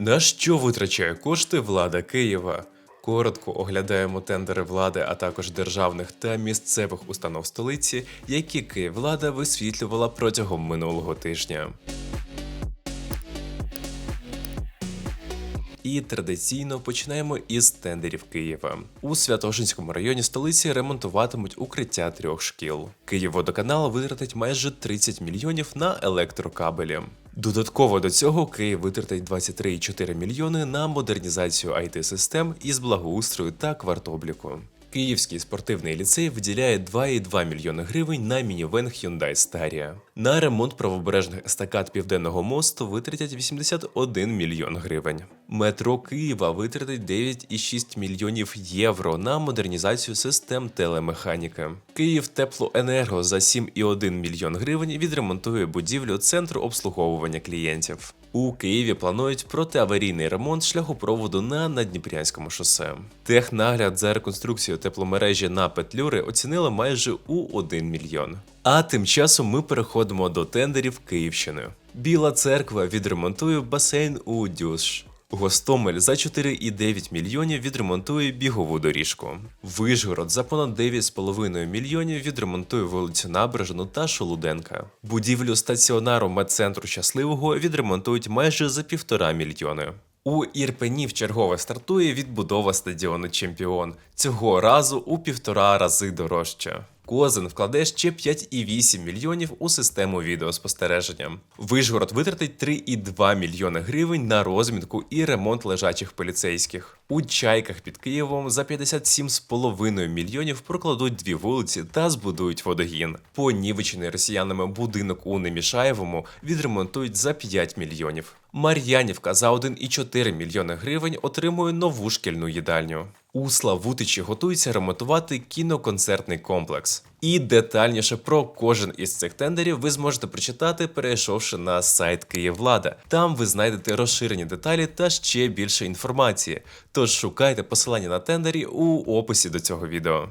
На що витрачає кошти влада Києва? Коротко оглядаємо тендери влади, а також державних та місцевих установ столиці, які Київлада висвітлювала протягом минулого тижня. І традиційно починаємо із тендерів Києва. У Святошинському районі столиці ремонтуватимуть укриття трьох шкіл. Київводоканал витратить майже 30 мільйонів на електрокабелі. Додатково до цього Київ витратить 23,4 мільйони на модернізацію it систем із благоустрою та квартобліку. Київський спортивний ліцей виділяє 2,2 мільйони гривень на мінівен Hyundai Staria. На ремонт правобережних естакад Південного мосту витратять 81 мільйон гривень. Метро Києва витратить 9,6 мільйонів євро на модернізацію систем телемеханіки. Київ Теплоенерго за 7,1 мільйон гривень відремонтує будівлю центру обслуговування клієнтів. У Києві планують протиаварійний ремонт шляхопроводу на Надніпрянському шосе. Технагляд за реконструкцію тепломережі на Петлюри оцінили майже у 1 мільйон. А тим часом ми переходимо до тендерів Київщини. Біла церква відремонтує басейн у Дюш. Гостомель за 4,9 мільйонів відремонтує бігову доріжку. Вишгород за понад 9,5 мільйонів відремонтує вулицю Набережну та Шолуденка. Будівлю стаціонару медцентру щасливого відремонтують майже за півтора мільйони. У Ірпені вчергове стартує відбудова стадіону Чемпіон. Цього разу у півтора рази дорожче. Козин вкладе ще 5,8 мільйонів у систему відеоспостереження. Вишгород витратить 3,2 мільйони гривень на розмітку і ремонт лежачих поліцейських. У чайках під Києвом за 57,5 мільйонів прокладуть дві вулиці та збудують водогін. Понівечений росіянами будинок у Немішаєвому відремонтують за 5 мільйонів. Мар'янівка за 1,4 мільйони гривень отримує нову шкільну їдальню. У Славутичі готується ремонтувати кіноконцертний комплекс. І детальніше про кожен із цих тендерів ви зможете прочитати, перейшовши на сайт Київлада. Там ви знайдете розширені деталі та ще більше інформації. Тож шукайте посилання на тендері у описі до цього відео.